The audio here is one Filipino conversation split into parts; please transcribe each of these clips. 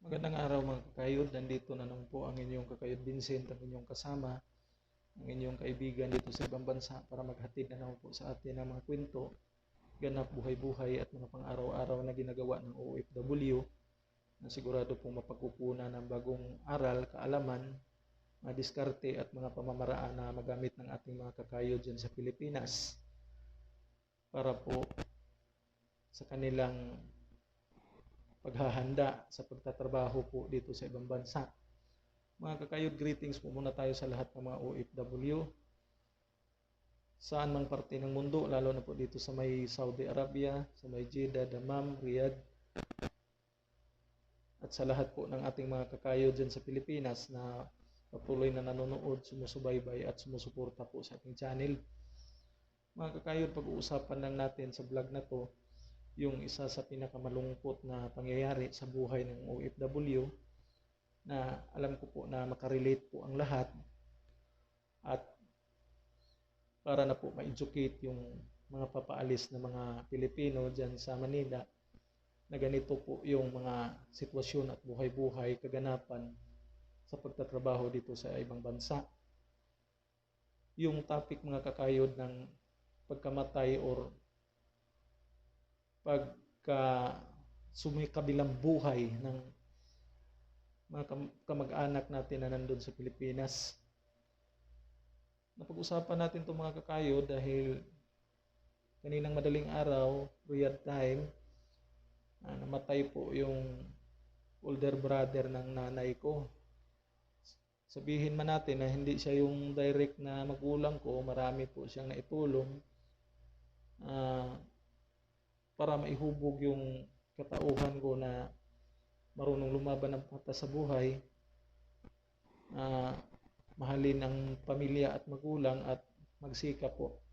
Magandang araw mga kakayod. Nandito na naman po ang inyong kakayod Vincent, ang inyong kasama, ang inyong kaibigan dito sa ibang bansa para maghatid na naman po sa atin ng mga kwento, ganap buhay-buhay at mga pang-araw-araw na ginagawa ng OFW na sigurado pong mapagkukunan ng bagong aral, kaalaman, mga diskarte at mga pamamaraan na magamit ng ating mga kakayod dyan sa Pilipinas para po sa kanilang paghahanda sa pagtatrabaho po dito sa ibang bansa. Mga kakayod, greetings po muna tayo sa lahat ng mga OFW. Saan man parte ng mundo, lalo na po dito sa may Saudi Arabia, sa may Jeddah, Dammam, Riyadh, at sa lahat po ng ating mga kakayod dyan sa Pilipinas na patuloy na nanonood, sumusubaybay at sumusuporta po sa ating channel. Mga kakayod, pag-uusapan lang natin sa vlog na to yung isa sa pinakamalungkot na pangyayari sa buhay ng OFW na alam ko po na makarelate po ang lahat at para na po ma-educate yung mga papaalis na mga Pilipino dyan sa Manila na ganito po yung mga sitwasyon at buhay-buhay, kaganapan sa pagtatrabaho dito sa ibang bansa. Yung topic mga kakayod ng pagkamatay or pagka sumikabilang buhay ng mga kamag-anak natin na nandun sa Pilipinas. Napag-usapan natin itong mga kakayo dahil kaninang madaling araw, Riyadh time, uh, namatay po yung older brother ng nanay ko. Sabihin man natin na hindi siya yung direct na magulang ko, marami po siyang naitulong. Uh, para maihubog yung katauhan ko na marunong lumaban ng patas sa buhay, na mahalin ang pamilya at magulang at magsikap po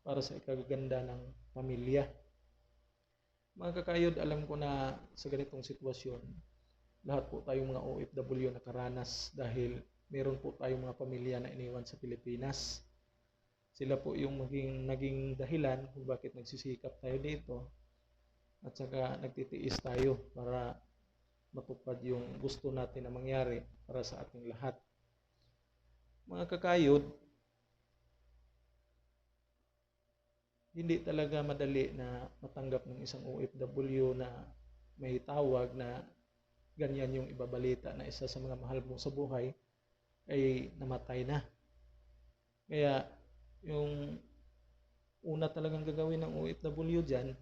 para sa ikagaganda ng pamilya. Mga kakayod, alam ko na sa ganitong sitwasyon, lahat po tayong mga OFW nakaranas dahil meron po tayong mga pamilya na iniwan sa Pilipinas. Sila po yung maging, naging dahilan kung bakit nagsisikap tayo dito at saka nagtitiis tayo para matupad yung gusto natin na mangyari para sa ating lahat. Mga kakayod, hindi talaga madali na matanggap ng isang OFW na may tawag na ganyan yung ibabalita na isa sa mga mahal mo sa buhay ay namatay na. Kaya yung una talagang gagawin ng OFW dyan,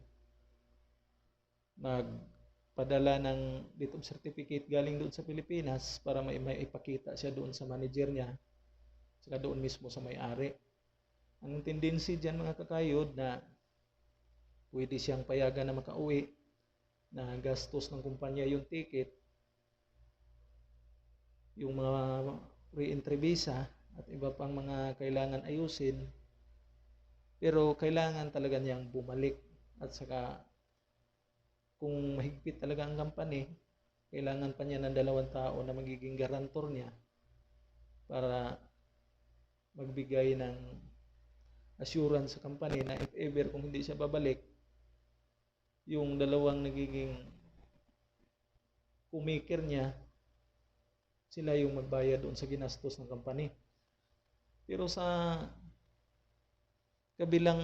magpadala ng of certificate galing doon sa Pilipinas para may, may ipakita siya doon sa manager niya saka doon mismo sa may-ari. Ang tendency dyan mga kakayod na pwede siyang payagan na makauwi na gastos ng kumpanya yung ticket, yung mga re-entry visa at iba pang mga kailangan ayusin. Pero kailangan talaga niyang bumalik at saka kung mahigpit talaga ang company, kailangan pa niya ng dalawang tao na magiging garantor niya para magbigay ng assurance sa company na if ever kung hindi siya babalik, yung dalawang nagiging kumikir niya, sila yung magbayad doon sa ginastos ng company. Pero sa kabilang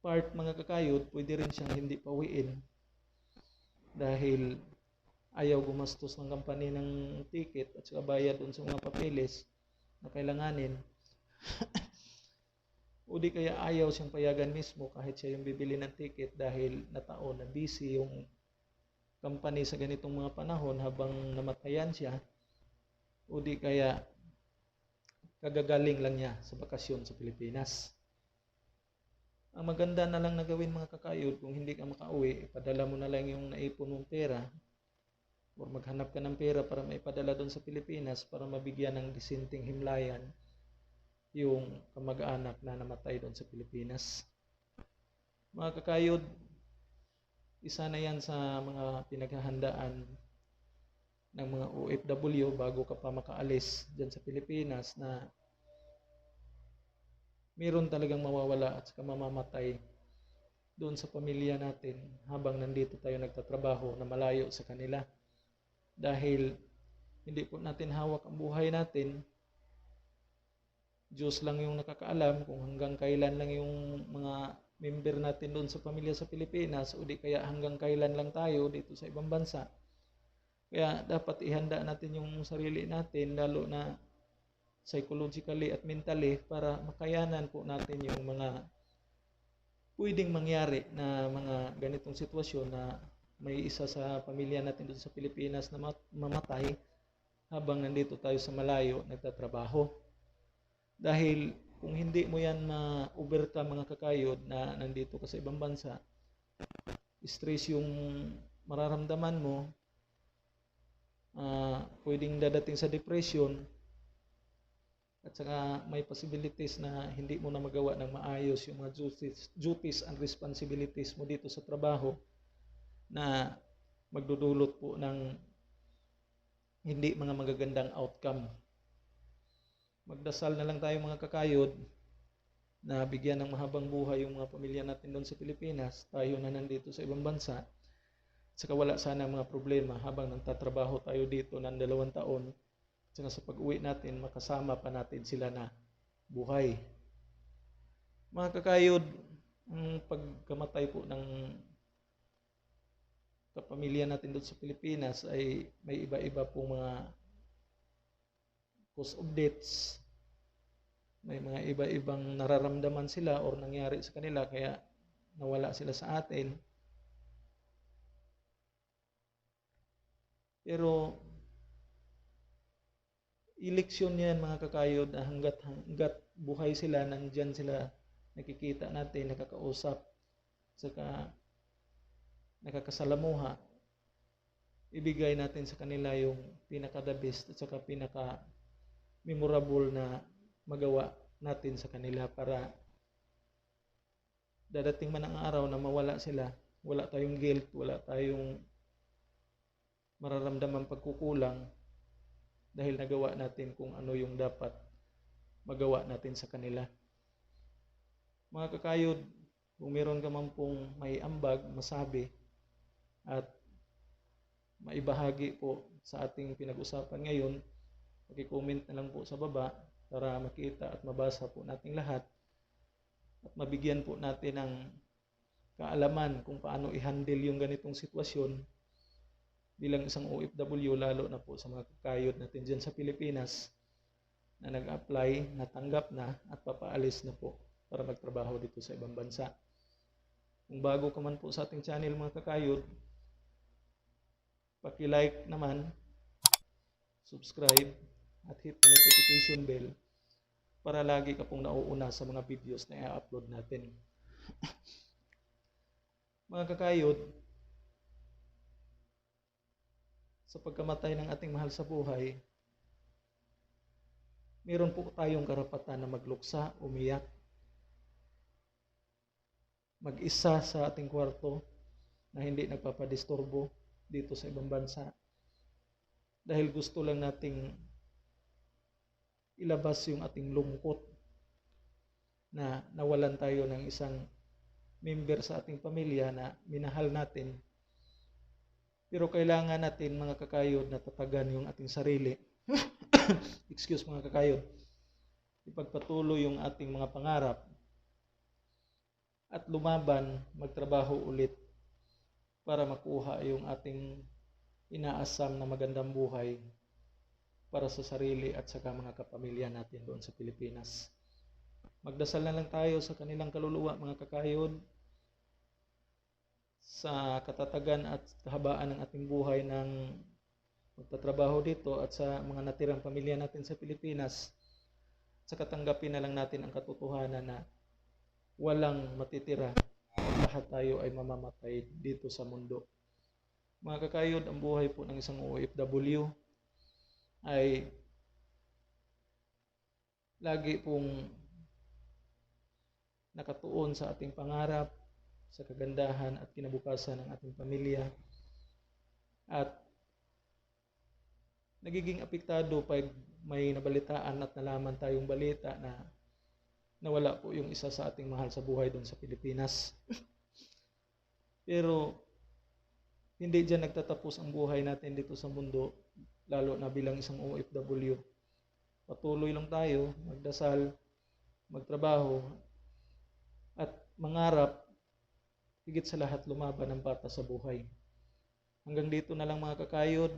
part mga kakayod, pwede rin siyang hindi pawiin dahil ayaw gumastos ng company ng ticket at saka bayad dun sa mga papeles na kailanganin. o di kaya ayaw siyang payagan mismo kahit siya yung bibili ng ticket dahil nataon na busy yung company sa ganitong mga panahon habang namatayan siya. O di kaya kagagaling lang niya sa bakasyon sa Pilipinas. Ang maganda na lang na gawin mga kakayod, kung hindi ka makauwi, ipadala mo na lang yung naipon mong pera or maghanap ka ng pera para maipadala doon sa Pilipinas para mabigyan ng disinting himlayan yung kamag-anak na namatay doon sa Pilipinas. Mga kakayod, isa na yan sa mga pinaghahandaan ng mga OFW bago ka pa makaalis dyan sa Pilipinas na meron talagang mawawala at saka mamamatay doon sa pamilya natin habang nandito tayo nagtatrabaho na malayo sa kanila. Dahil hindi po natin hawak ang buhay natin. Diyos lang yung nakakaalam kung hanggang kailan lang yung mga member natin doon sa pamilya sa Pilipinas o di kaya hanggang kailan lang tayo dito sa ibang bansa. Kaya dapat ihanda natin yung sarili natin lalo na psychologically at mentally para makayanan po natin yung mga pwedeng mangyari na mga ganitong sitwasyon na may isa sa pamilya natin doon sa Pilipinas na mat- mamatay habang nandito tayo sa malayo nagtatrabaho. Dahil kung hindi mo yan ma-overcome mga kakayod na nandito ka sa ibang bansa, stress yung mararamdaman mo, ah, pwedeng dadating sa depression, at saka may possibilities na hindi mo na magawa ng maayos yung mga duties, duties and responsibilities mo dito sa trabaho na magdudulot po ng hindi mga magagandang outcome. Magdasal na lang tayo mga kakayod na bigyan ng mahabang buhay yung mga pamilya natin doon sa Pilipinas, tayo na nandito sa ibang bansa, at saka wala sana mga problema habang nagtatrabaho tayo dito ng dalawang taon, at sa pag-uwi natin, makasama pa natin sila na buhay. Mga kakayod, ang pagkamatay po ng kapamilya natin doon sa Pilipinas ay may iba-iba pong mga cause of deaths. May mga iba-ibang nararamdaman sila or nangyari sa kanila kaya nawala sila sa atin. Pero eleksyon yan mga kakayod hanggat, hanggat buhay sila, nandyan sila, nakikita natin, nakakausap, saka nakakasalamuha, ibigay natin sa kanila yung pinaka the best at saka pinaka memorable na magawa natin sa kanila para dadating man ang araw na mawala sila, wala tayong guilt, wala tayong mararamdaman pagkukulang dahil nagawa natin kung ano yung dapat magawa natin sa kanila. Mga kakayod, kung meron ka man pong may ambag, masabi, at maibahagi po sa ating pinag-usapan ngayon, pag-comment na lang po sa baba para makita at mabasa po nating lahat at mabigyan po natin ng kaalaman kung paano i-handle yung ganitong sitwasyon bilang isang OFW lalo na po sa mga kakayod natin dyan sa Pilipinas na nag-apply, natanggap na at papaalis na po para magtrabaho dito sa ibang bansa. Kung bago ka man po sa ating channel mga kakayod, paki-like naman, subscribe, at hit the notification bell para lagi ka pong nauuna sa mga videos na i-upload natin. mga kakayod, sa pagkamatay ng ating mahal sa buhay, meron po tayong karapatan na magluksa, umiyak, mag-isa sa ating kwarto na hindi nagpapadisturbo dito sa ibang bansa. Dahil gusto lang nating ilabas yung ating lungkot na nawalan tayo ng isang member sa ating pamilya na minahal natin pero kailangan natin mga kakayod na tatagan yung ating sarili. Excuse mga kakayod. Ipagpatuloy yung ating mga pangarap at lumaban, magtrabaho ulit para makuha yung ating inaasam na magandang buhay para sa sarili at sa mga kapamilya natin doon sa Pilipinas. Magdasal na lang tayo sa kanilang kaluluwa mga kakayod sa katatagan at kahabaan ng ating buhay ng magtatrabaho dito at sa mga natirang pamilya natin sa Pilipinas sa katanggapin na lang natin ang katotohanan na walang matitira lahat tayo ay mamamatay dito sa mundo. Mga kakayod, ang buhay po ng isang OFW ay lagi pong nakatuon sa ating pangarap, sa kagandahan at kinabukasan ng ating pamilya. At nagiging apektado pag may nabalitaan at nalaman tayong balita na nawala po yung isa sa ating mahal sa buhay doon sa Pilipinas. Pero hindi diyan nagtatapos ang buhay natin dito sa mundo, lalo na bilang isang OFW. Patuloy lang tayo, magdasal, magtrabaho, at mangarap, higit sa lahat lumaban ng bata sa buhay. Hanggang dito na lang mga kakayod.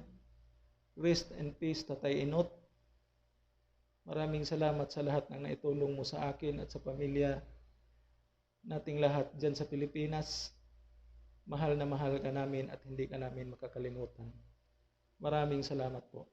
Rest and peace, Tatay Inot. Maraming salamat sa lahat ng naitulong mo sa akin at sa pamilya nating lahat dyan sa Pilipinas. Mahal na mahal ka namin at hindi ka namin makakalimutan. Maraming salamat po.